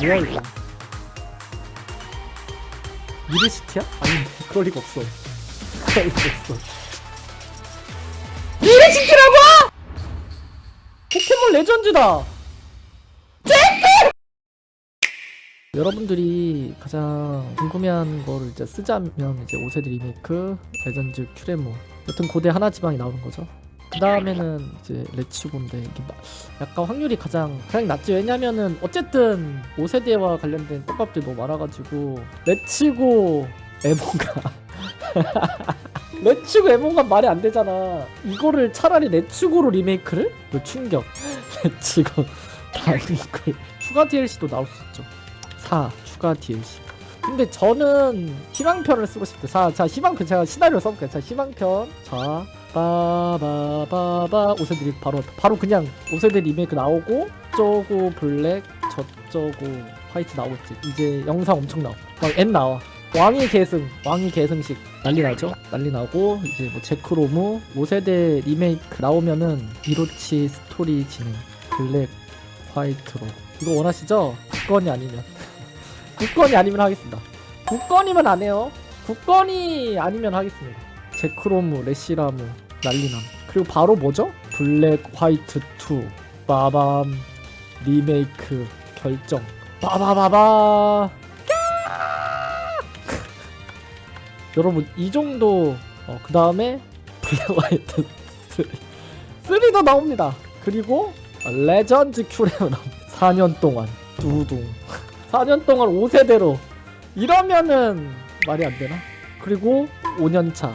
뭐야 이거? 미르시티야? 아닌데 그럴 리가 없어. 그럴 리가 없어. 미르시티라고! 포켓몬 레전드다! 여러분들이 가장 궁금해한 거를 이제 쓰자면 이제 5세대 리메이크 레전드 큐레모. 여튼 고대 하나지방이 나오는 거죠 그 다음에는 이제 레츠고인데 이게 막 약간 확률이 가장 가장 낮지. 왜냐면은 어쨌든 5세대와 관련된 떡밥들이 너무 많아가지고 레츠고 에모가. 레츠고 에모가 말이 안 되잖아. 이거를 차라리 레츠고로 리메이크를? 뭐 충격. 레츠고 다이걸 추가 DLC도 나올 수 있죠. 4 추가 DLC 근데 저는 희망편을 쓰고 싶대. 자, 자 희망편 제가 시나리오 써볼게요. 자 희망편. 자 빠바바바바. 5세대 바로 바로 그냥 5세대 리메이크 나오고 저거 블랙 저저거 화이트 나오겠지. 이제 영상 엄청 나와. 막엔 나와. 왕의 계승 왕의 계승식. 난리 나죠? 난리 나고 이제 뭐 제크로무 5세대 리메이크 나오면은 이로치 스토리 진행. 블랙 화이트로. 이거 원하시죠? 국건이 아니면. 국건이 아니면 하겠습니다. 국건이면 안 해요. 국건이 아니면 하겠습니다 제크로무 레시라무 난리남. 그리고 바로 뭐죠? 블랙 화이트 2 빠밤 리메이크 결정. 빠바바바! 여러분 이 정도 어, 그 다음에 블랙 화이트 3 3도 나옵니다. 그리고 레전드 큐레오 나옵니다. 4년 동안. 두둥. 4년 동안 5세대로. 이러면은 말이 안 되나? 그리고 5년차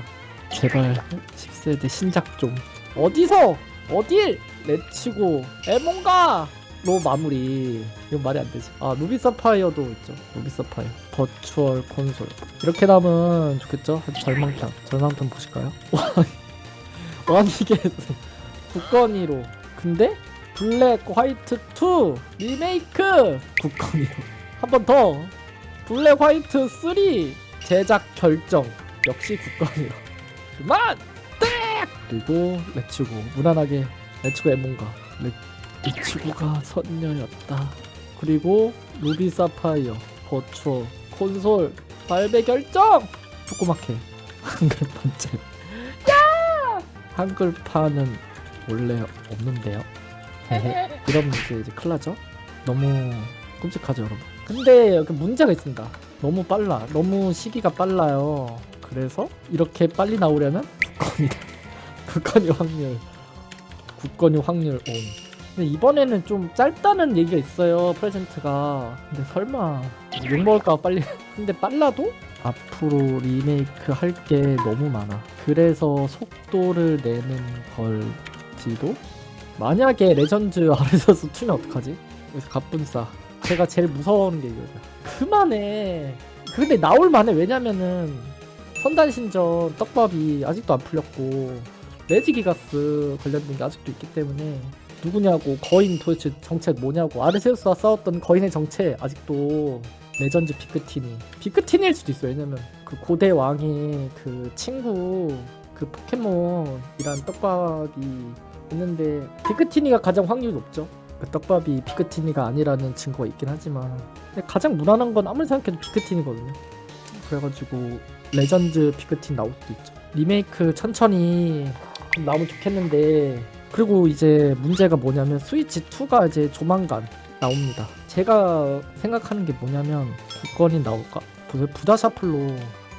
제발 10세대 신작 좀. 어디서? 어딜? 내치고. 에몬가로 마무리. 이건 말이 안 되지. 아 루비 사파이어도 있죠. 루비 사파이어. 버추얼 콘솔. 이렇게 나면 좋겠죠? 한 절망편. 절망편 보실까요? 원이게 국건이로. 근데 블랙 화이트 2 리메이크! 국건이로. 한 번 더. 블랙 화이트 3 제작 결정. 역시 국건이로 그만! 땡 그리고 레츠고 무난하게 레츠고 에몬가. 레, 레츠고가 선녀였다. 그리고 루비 사파이어 버추어 콘솔 발매 결정! 조그맣게 한글 번째 야! 한글판은 원래 없는데요. 이러면 이제, 이제 큰일 나죠? 너무 끔찍하죠 여러분? 근데 여기 문제가 있습니다. 너무 빨라. 너무 시기가 빨라요 그래서 이렇게 빨리 나오려면 국건이다 국건이 확률 국건이 확률 온. 근데 이번에는 좀 짧다는 얘기가 있어요 프레젠트가. 근데 설마 욕 먹을까 빨리. 근데 빨라도 앞으로 리메이크 할 게 너무 많아. 그래서 속도를 내는 걸지도 만약에 레전드 아르세우스 2면 어떡하지? 그래서 갑분싸. 제가 제일 무서워하는 게 이거죠. 그만해. 근데 나올 만해. 왜냐면은 선단신전 떡밥이 아직도 안 풀렸고 레지기가스 관련된 게 아직도 있기 때문에 누구냐고 거인 도대체 정체 뭐냐고 아르세우스와 싸웠던 거인의 정체 아직도 레전드 비크티니 비크티니일 수도 있어요. 왜냐면 그 고대 왕의 그 친구 그 포켓몬이란 떡밥이 있는데 비크티니가 가장 확률이 높죠. 그 떡밥이 비크티니가 아니라는 증거가 있긴 하지만. 가장 무난한 건 아무리 생각해도 비크틴이거든요. 그래가지고 레전드 비크틴 나올 수도 있죠. 리메이크 천천히 좀 나오면 좋겠는데 그리고 이제 문제가 뭐냐면 스위치 2가 이제 조만간 나옵니다. 제가 생각하는 게 뭐냐면 국건이 나올까? 부- 부다샤플로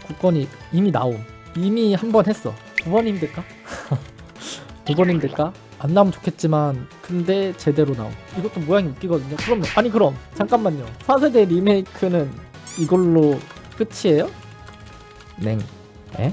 국건이 이미 나옴. 이미 한 번 했어. 두 번 힘들까? 두 번 힘들까? 안 나오면 좋겠지만 근데 제대로 나옴 이것도 모양이 웃기거든요 그럼 아니 그럼 잠깐만요 4세대 리메이크는 이걸로 끝이에요? 냉 에?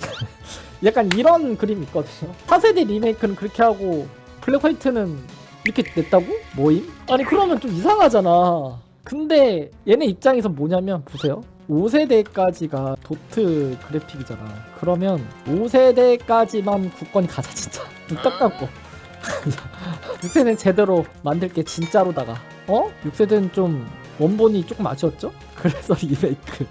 약간 이런 그림이 있거든요 4세대 리메이크는 그렇게 하고 블랙 화이트는 이렇게 냈다고? 모임? 아니 그러면 좀 이상하잖아 근데 얘네 입장에서 뭐냐면 보세요 5세대까지가 도트 그래픽이잖아. 그러면 5세대까지만 국건이 가자 진짜. 눈딱 감고. 6세대는 제대로 만들게 진짜로다가. 어? 6세대는 좀 원본이 조금 아쉬웠죠? 그래서 리메이크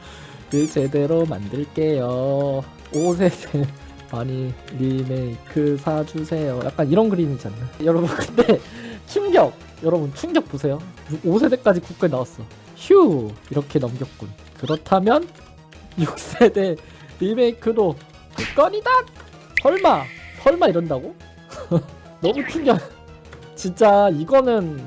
그 제대로 만들게요. 5세대 많이 리메이크 사주세요. 약간 이런 그림이잖아요. 여러분 근데 충격. 여러분 충격 보세요 5세대까지 국가에 나왔어 휴 이렇게 넘겼군 그렇다면 6세대 리메이크도 국건이다 설마 설마 이런다고? 너무 충격 진짜 이거는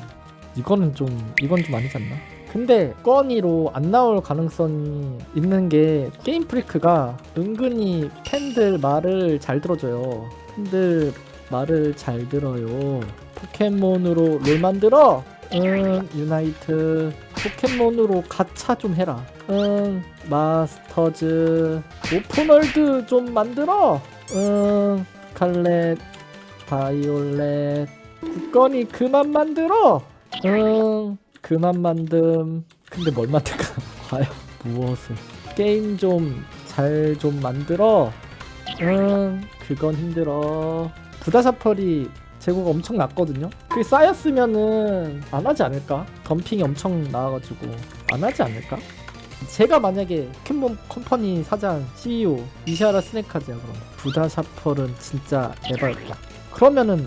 이거는 좀 이건 좀 아니지 않나? 근데 건이로 안 나올 가능성이 있는 게 게임 프리크가 은근히 팬들 말을 잘 들어줘요. 팬들 말을 잘 들어요. 포켓몬으로 롤 만들어. 응, 유나이트. 포켓몬으로 가차 좀 해라. 응, 마스터즈. 오픈월드 좀 만들어. 응, 칼렛, 바이올렛. 국건이 그만 만들어. 응, 그만 만듦. 근데 뭘 만들까? 과연 무엇을? 게임 좀 잘좀 만들어. 응, 그건 힘들어. 부다샤펄이 재고가 엄청 낮거든요. 그게 쌓였으면은 안 하지 않을까? 덤핑이 엄청 나와가지고 안 하지 않을까? 제가 만약에 포켓몬 컴퍼니 사장 CEO 이샤라 스네카즈야 그럼 부다샤펄은 진짜 에바였다. 그러면은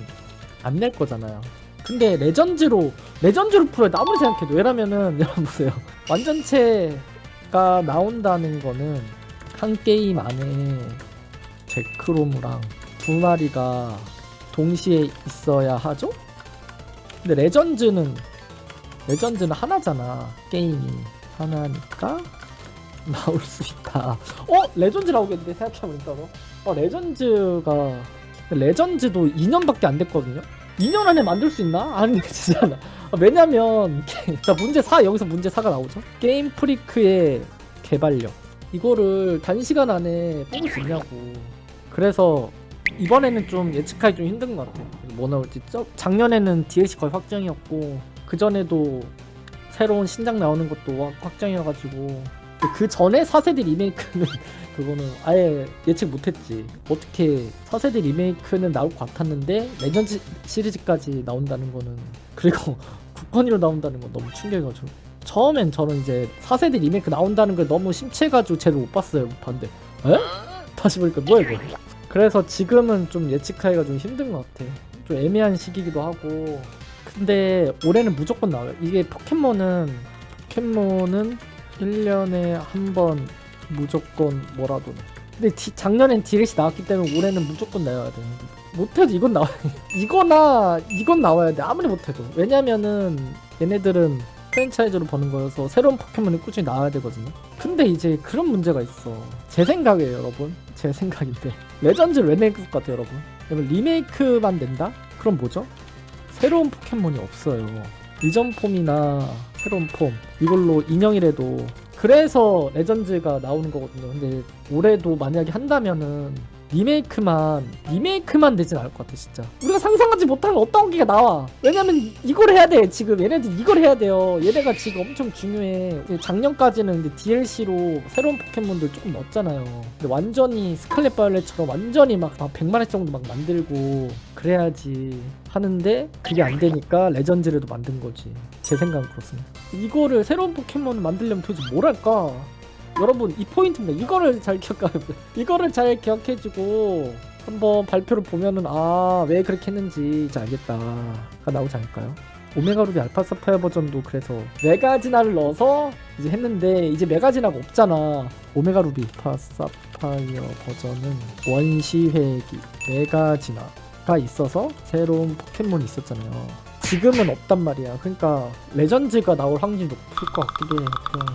안 낼 거잖아요. 근데 레전즈로 레전즈로 풀어야 돼. 아무리 생각해도. 왜냐면은 여러분 보세요. 완전체가 나온다는 거는 한 게임 안에 제크로무랑 두 마리가 동시에 있어야 하죠? 근데 레전즈는 레전즈는 하나잖아. 게임이 하나니까 나올 수 있다. 어? 레전즈 나오겠는데? 생각해보니까 어 레전즈가 레전즈도 2년밖에 안 됐거든요 2년 안에 만들 수 있나? 아니 진짜 나. 아, 왜냐면 자 문제 4 여기서 문제 4가 나오죠? 게임 프리크의 개발력. 이거를 단시간 안에 뽑을 수 있냐고. 그래서 이번에는 좀 예측하기 좀 힘든 것 같아요. 뭐 나올지. 저, 작년에는 DLC 거의 확정이었고 그 전에도 새로운 신작 나오는 것도 확- 확정이어가지고 그 전에 4세대 리메이크는 그거는 아예 예측 못했지. 어떻게 4세대 리메이크는 나올 것 같았는데 레전드 시리즈까지 나온다는 거는 그리고 국건이로 나온다는 건 너무 충격이가지고. 처음엔 저는 이제 4세대 리메이크 나온다는 걸 너무 심취해가지고 제대로 못 봤어요 못 봤는데. 에? 다시 보니까 뭐야 이거? 그래서 지금은 좀 예측하기가 좀 힘든 것 같아. 좀 애매한 시기이기도 하고. 근데 올해는 무조건 나와요. 이게 포켓몬은 포켓몬은 1년에 한 번 무조건 뭐라도 내. 근데 디- 작년엔 DLC 나왔기 때문에 올해는 무조건 나와야 돼. 못해도 이건 나와야 돼. 이거나 이건 나와야 돼. 아무리 못해도. 왜냐면은 얘네들은 프랜차이즈로 버는 거여서 새로운 포켓몬이 꾸준히 나와야 되거든요. 근데 이제 그런 문제가 있어. 제 생각이에요 여러분. 제 생각인데. 낼것 같아요 여러분. 리메이크만 낸다? 그럼 뭐죠? 새로운 포켓몬이 없어요 이전 폼이나 새로운 폼 이걸로 인형이라도 그래서 레전드가 나오는 거거든요. 근데 올해도 만약에 한다면은 리메이크만 리메이크만 되진 않을 것 같아 진짜. 우리가 상상하지 못한 어떤 게가 나와. 왜냐면 이걸 해야 돼 지금. 얘네들 이걸 해야 돼요. 얘네가 지금 엄청 중요해. 작년까지는 근데 DLC로 새로운 포켓몬들 조금 넣었잖아요. 근데 완전히 스칼렛 바이올렛처럼 완전히 막, 막 100만 회 정도 막 만들고 그래야지 하는데 그게 안 되니까 레전드라도 만든 거지. 제 생각은 그렇습니다. 이거를 새로운 포켓몬을 만들려면 도대체 뭘 할까 여러분 이 포인트입니다. 이거를 잘 기억해 이거를 잘 기억해주고 한번 발표를 보면은 아 왜 그렇게 했는지 이제 알겠다가 나오지 않을까요? 오메가 루비 알파 사파이어 버전도 그래서 메가지나를 넣어서 이제 했는데 이제 메가지나가 없잖아. 오메가 루비 알파 사파이어 버전은 원시회기 메가지나가 있어서 새로운 포켓몬이 있었잖아요. 지금은 없단 말이야. 그러니까 레전드가 나올 확률이 높을 것 같기도 해. 그냥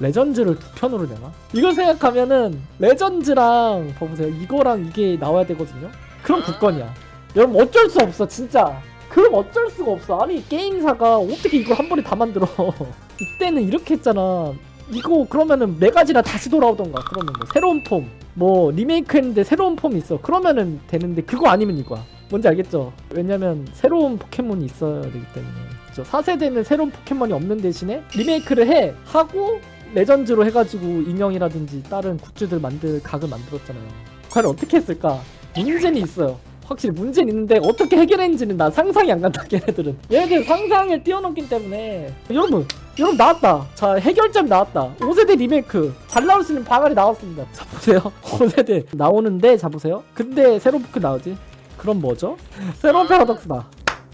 레전드를 두 편으로 내나? 이걸 생각하면은 레전드랑 봐보세요. 이거랑 이게 나와야 되거든요. 그럼 국건이야. 여러분 어쩔 수 없어 진짜. 그럼 어쩔 수가 없어. 아니 게임사가 어떻게 이걸 한 번에 다 만들어? 이때는 이렇게 했잖아. 이거 그러면은 네 가지나 다시 돌아오던가. 그러면 뭐 새로운 폼 뭐 리메이크 했는데 새로운 폼이 있어. 그러면은 되는데 그거 아니면 이거야. 뭔지 알겠죠? 왜냐면 새로운 포켓몬이 있어야 되기 때문에. 그죠? 4세대는 새로운 포켓몬이 없는 대신에 리메이크를 해 하고 레전드로 해가지고 인형이라든지 다른 굿즈들 만들 각을 만들었잖아요. 과연 어떻게 했을까? 문제는 있어요. 확실히 문제는 있는데 어떻게 해결했는지는 나 상상이 안 간다 걔네들은 얘네들 상상을 뛰어넘기 때문에 여러분 여러분 나왔다 자 해결점 나왔다 5세대 리메이크 잘 나올 수 있는 방안이 나왔습니다 자 보세요 5세대 나오는데 자 보세요 근데 새로운 포크 나오지 그럼 뭐죠? 새로운 패러독스다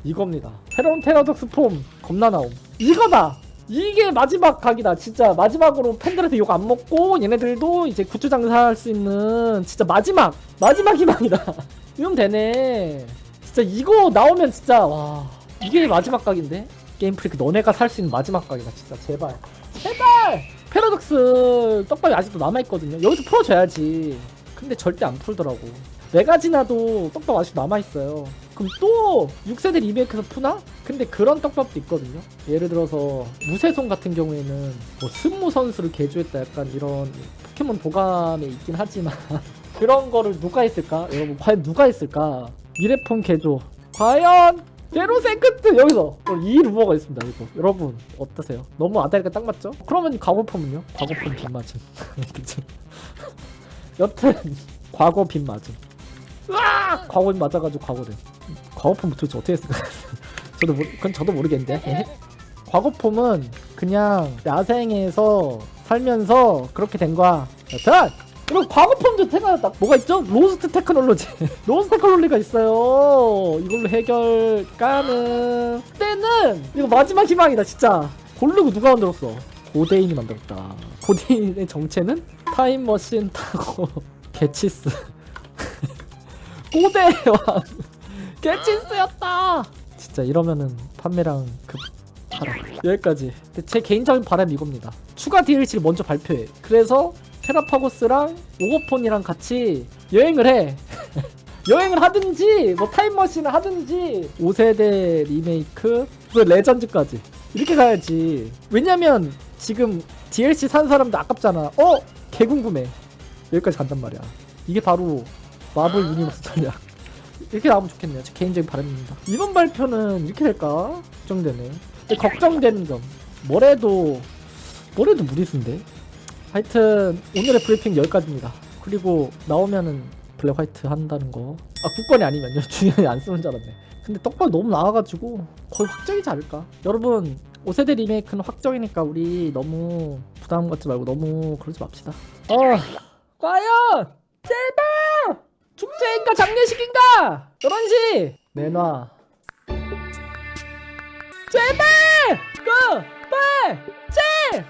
이겁니다. 새로운 테라독스 폼 겁나 나옴. 이거다. 이게 마지막 각이다. 진짜 마지막으로 팬들한테 욕 안 먹고 얘네들도 이제 굿즈 장사할 수 있는 진짜 마지막 마지막 희망이다. 이러면 되네. 진짜 이거 나오면 진짜 와 이게 마지막 각인데 게임 프리크 너네가 살 수 있는 마지막 각이다. 진짜 제발 제발 패러독스 떡밥이 아직도 남아 있거든요. 여기서 풀어줘야지. 근데 절대 안 풀더라고. 메가지나도 떡밥 아직 남아 있어요. 그럼 또 6세대 리메이크에서 푸나? 근데 그런 떡밥도 있거든요. 예를 들어서 무쇠손 같은 경우에는 뭐 승무 선수를 개조했다 약간 이런 포켓몬 도감에 있긴 하지만 그런 거를 누가 했을까? 여러분 과연 누가 했을까? 미래폰 개조 과연 제로 세크트 여기서 이 루머가 있습니다 이거 여러분 어떠세요? 너무 아다리가 딱 맞죠? 그러면 과거폼은요? 과거폼 빗맞음? 여튼 과거 빗맞음 으악! 과거 빗 맞아가지고 과거래. 과거폼 도대체 어떻게 했을까? 저도 모르, 그건 저도 모르겠는데. 과거폼은 그냥 야생에서 살면서 그렇게 된 거야. 여튼 그리고 과거폼도 생각났다 뭐가 있죠? 로스트 테크놀로지. 로스트 테크놀로지가 있어요. 이걸로 해결 가능 때는 이거 마지막 희망이다 진짜. 고르고 누가 만들었어? 고대인이 만들었다. 고대인의 정체는 타임머신 타고 개치스 고대왕. 개치스였다. 진짜 이러면은 판매량 급 하락 여기까지. 근데 제 개인적인 바람이 이겁니다. 추가 DLC를 먼저 발표해. 그래서 테라파고스랑 오거폰이랑 같이 여행을 해. 여행을 하든지 뭐 타임머신을 하든지 5세대 리메이크 그 레전드까지. 이렇게 가야지. 왜냐면 지금 DLC 산 사람도 아깝잖아. 어? 개 궁금해. 여기까지 간단 말이야. 이게 바로 마블 유니버스 전략 이렇게 나오면 좋겠네요. 제 개인적인 바람입니다. 이번 발표는 이렇게 될까? 걱정되네. 근데 걱정되는 점. 뭐래도 뭐래도 무리수인데? 하여튼 오늘의 브리핑 여기까지입니다. 그리고 나오면은 블랙 화이트 한다는 거 아 국건이 아니면요. 중요히 안 쓰는 줄 알았네. 근데 떡밥이 너무 나와가지고 거의 확정이지 않을까? 여러분 5세대 리메이크는 확정이니까 우리 너무 부담 갖지 말고 너무 그러지 맙시다. 어. 과연! 제발 축제인가 장례식인가 11시 내놔 제발 그 빨, 칠,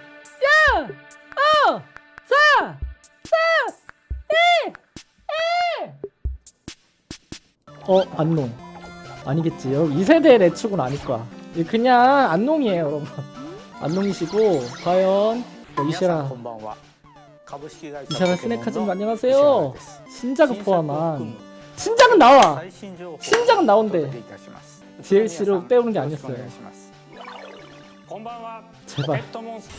영, 오, 사, 삼, 이, 일. 어 안농 아니겠지 여러분 2세대 레츠고는 아닐 거야 이거 그냥 안농이에요 여러분 안농이시고 과연 어, 皆さん 이시라 こんばんは株式会社 이샤라 스낵카즈님 안녕하세요. 신작을 포함한 신작은 나와. 신작은 나온대. DLC로 빼오는 게 아니었어요. 제발.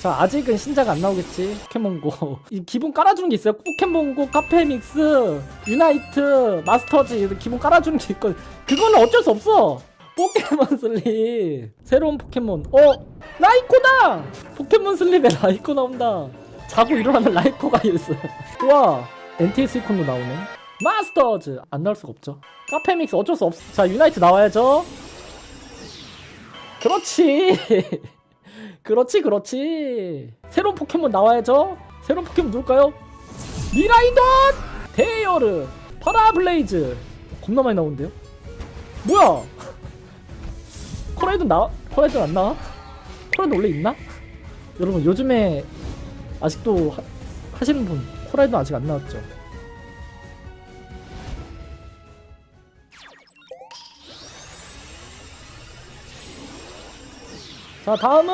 자 아직은 신작 안 나오겠지. 포켓몬고. 이 기본 깔아주는 게 있어요. 포켓몬고, 카페믹스, 유나이트, 마스터즈 기본 깔아주는 게 있거든. 그거는 어쩔 수 없어. 포켓몬 슬립 새로운 포켓몬 어 라이코다 포켓몬 슬립에 라이코 나온다 자고 일어나면 라이코가 있어 우와 NTS 이콘도 나오네. 마스터즈! 안 나올 수가 없죠. 카페믹스 어쩔 수 없어 자 유나이트 나와야죠. 그렇지! 그렇지 그렇지! 새로운 포켓몬 나와야죠. 새로운 포켓몬 누굴까요? 미라이돈 데이어르! 파라블레이즈! 겁나 많이 나오는데요? 뭐야! 코라이돈 나 코라이돈 안 나와? 코라이돈 원래 있나? 여러분 요즘에 아직도 하, 하시는 분 코라이도 아직 안 나왔죠. 자 다음은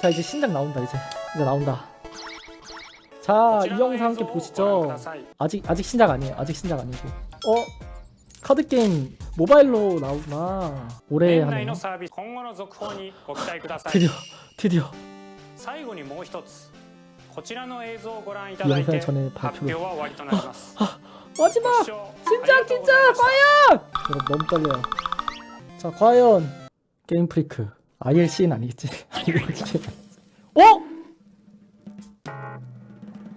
자 이제 신작 나온다 이제 이제 나온다. 자 이 영상 함께 보시죠. 아직 아직 신작 아니에요. 아직 신작 아니고 어 카드 게임 모바일로 나오구나. 올해 하는 드디어 드디어 最後にもう一つこちらの映像をご覧いた 이 だい 영상 て 전에 発 발표를 表は終わりとなります 마지막 ご視聴あり 진짜 がとうご 진짜 ざいました 과연 여러분 너무 떨려요 자 과연 게임 프리크 ILC는 아니겠지 ILC 어?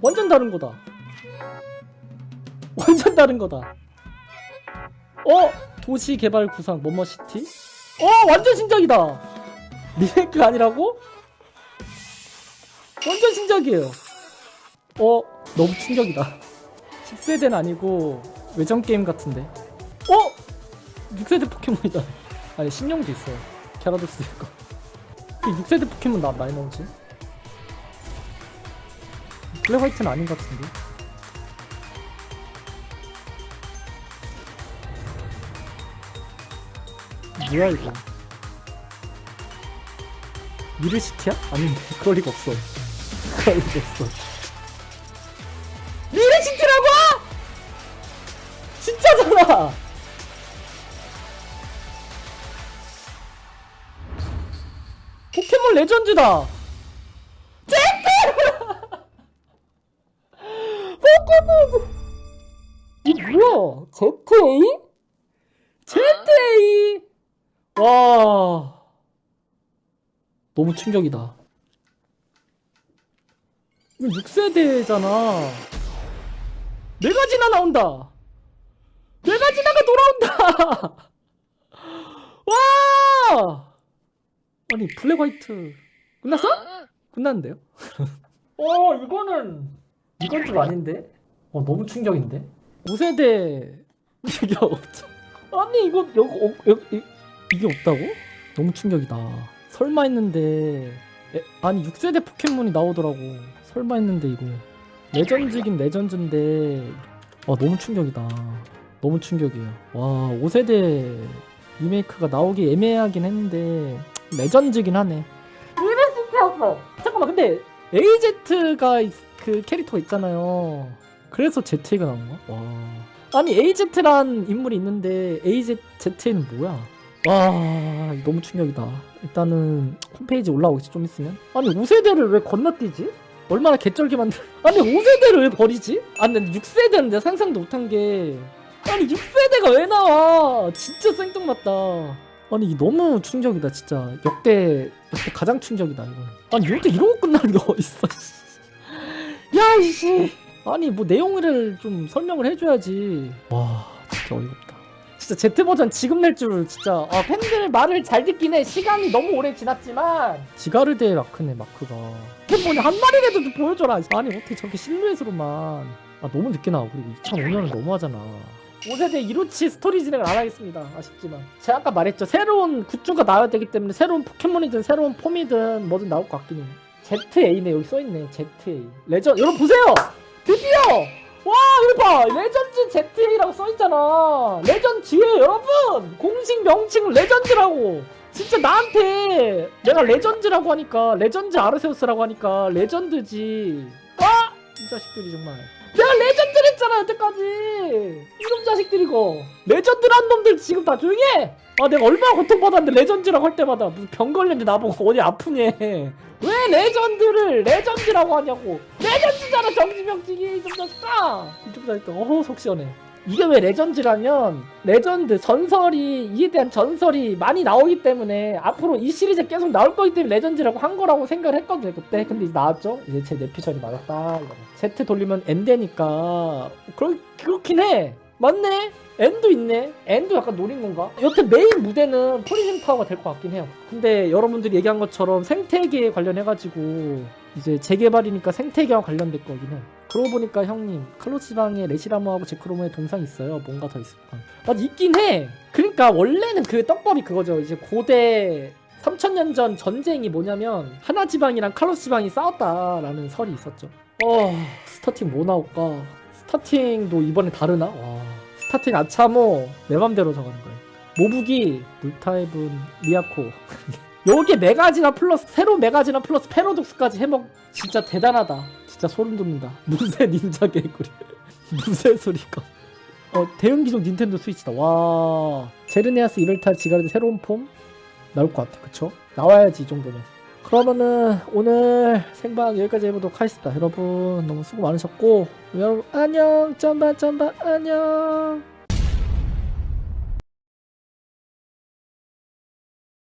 완전 다른 거다 완전 다른 거다 어? 도시 개발 구상 뭐뭐시티? 어 완전 신작이다 리메이크 아니라고? 완전 신작이에요. 어 너무 충격이다. 10세대는 아니고 외전 게임 같은데. 어? 6세대 포켓몬이잖아 아니 신용도 있어 캐라도스 있고. 6세대 포켓몬 나 많이 나오지? 블랙 화이트는 아닌 것 같은데. 뭐야 이거? 미르시티야? 아닌데. 그럴 리가 없어 리가 없어 미르시티라고! 진짜잖아. 포켓몬 레전드다. 포켓몬! 이 뭐야? ZA? ZA 와. 너무 충격이다 이거 6세대잖아 메가지나 나온다 메가지나가 돌아온다 와 아니 블랙 화이트 끝났어? 끝났는데요? 어 이거는 이건 좀 아닌데? 어 너무 충격인데? 5세대 이게 없죠 아니 이거 여기 어, 여기 이- 이게 없다고? 너무 충격이다 설마 했는데 에, 아니 6세대 포켓몬이 나오더라고 설마 했는데 이거. 레전드긴 레전드인데. 아 너무 충격이다. 너무 충격이에요. 와 5세대 리메이크가 나오기 애매하긴 했는데 레전드긴 하네. 리메이크였어. 잠깐만 근데 AZ가 그 캐릭터가 있잖아요. 그래서 ZA가 나온 거야? 와. 아니 AZ란 인물이 있는데 AZ는 뭐야? 와 너무 충격이다. 일단은 홈페이지 올라오겠지 좀 있으면. 아니 5세대를 왜 건너뛰지? 얼마나 개쩔게 만들 아니 5세대를 왜 버리지? 아니 6세대는 내가 상상도 못한 게 아니 6세대가 왜 나와? 진짜 생뚱맞다. 아니 너무 충격이다 진짜. 역대 역대 가장 충격이다 이거 아니 요새 거 끝나는 게 어딨어 야이씨. 아니 뭐 내용을 좀 설명을 해줘야지. 와 진짜 어이가 진짜 Z 버전 지금 낼 줄 진짜. 아 팬들 말을 잘 듣긴 해. 시간이 너무 오래 지났지만. 지가르데 마크네 마크가 포켓몬이 한 마리라도 좀 보여줘라. 아니 어떻게 저렇게 실루엣으로만. 아 너무 늦게 나와. 그리고 2005년은 너무하잖아. 5세대 이루치 스토리 진행을 안 하겠습니다. 아쉽지만. 제가 아까 말했죠. 새로운 굿즈가 나와야 되기 때문에 새로운 포켓몬이든 새로운 폼이든 뭐든 나올 것 같긴 해. ZA네 여기 써있네. ZA 레전 여러분 보세요! 드디어 와 이거 봐. 레전드 ZA라고 써있잖아. 레전드예요 여러분! 공식 명칭 레전드라고. 진짜 나한테. 내가 레전드라고 하니까 레전드 아르세우스라고 하니까 레전드지. 와! 이 자식들이 정말. 내가 레전드를 했잖아 여태까지. 이놈 자식들이고 레전드란 놈들 지금 다 조용히 해! 아 내가 얼마나 고통받았는데 레전드라고 할 때마다 무슨 병 걸렸는데 나보고 어디 아프니 왜 레전드를 레전드라고 하냐고. 레전드잖아 정지명칭이. 이놈 자식아 이놈 자식들 어우 속 시원해. 이게 왜 레전드라면 레전드 전설이 이에 대한 전설이 많이 나오기 때문에 앞으로 이 시리즈 계속 나올 거기 때문에 레전드라고 한 거라고 생각을 했거든요 그때 근데 이제 나왔죠? 이제 제 내피셜이 맞았다. Z 돌리면 N 되니까. 그렇, 그렇긴 해 맞네. N도 있네. N도 약간 노린 건가? 여튼 메인 무대는 프리즘 타워가 될 것 같긴 해요. 근데 여러분들이 얘기한 것처럼 생태계에 관련해가지고 이제 재개발이니까 생태계와 관련될 거긴 해 그러고 보니까 형님 클로치방에 레시라모하고 제크로모의 동상 있어요. 뭔가 더 있을 것 같아 있긴 해. 그러니까 원래는 그 떡밥이 그거죠. 이제 고대 3000년 전 전쟁이 뭐냐면 하나 지방이랑 칼로스 지방이 싸웠다라는 설이 있었죠. 어 스타팅 뭐 나올까? 스타팅도 이번에 다르나? 와 스타팅 아차모 내 맘대로 정하는 거예요 모부기 물타입은 리아코. 여기에 메가지나 플러스 새로 메가지나 플러스 패러독스까지 해먹 진짜 대단하다. 진짜 소름 돋는다. 무쇠 닌자 개구리. 무쇠 소리가. 어 대형 기종 닌텐도 스위치다. 와. 제르네아스 이벨타 지가르드 새로운 폼? 나올 것 같아. 그쵸? 나와야지 이 정도면 그러면은 오늘 생방 여기까지 해보도록 하겠습니다. 여러분 너무 수고 많으셨고 여러분 안녕! 점바 점바 안녕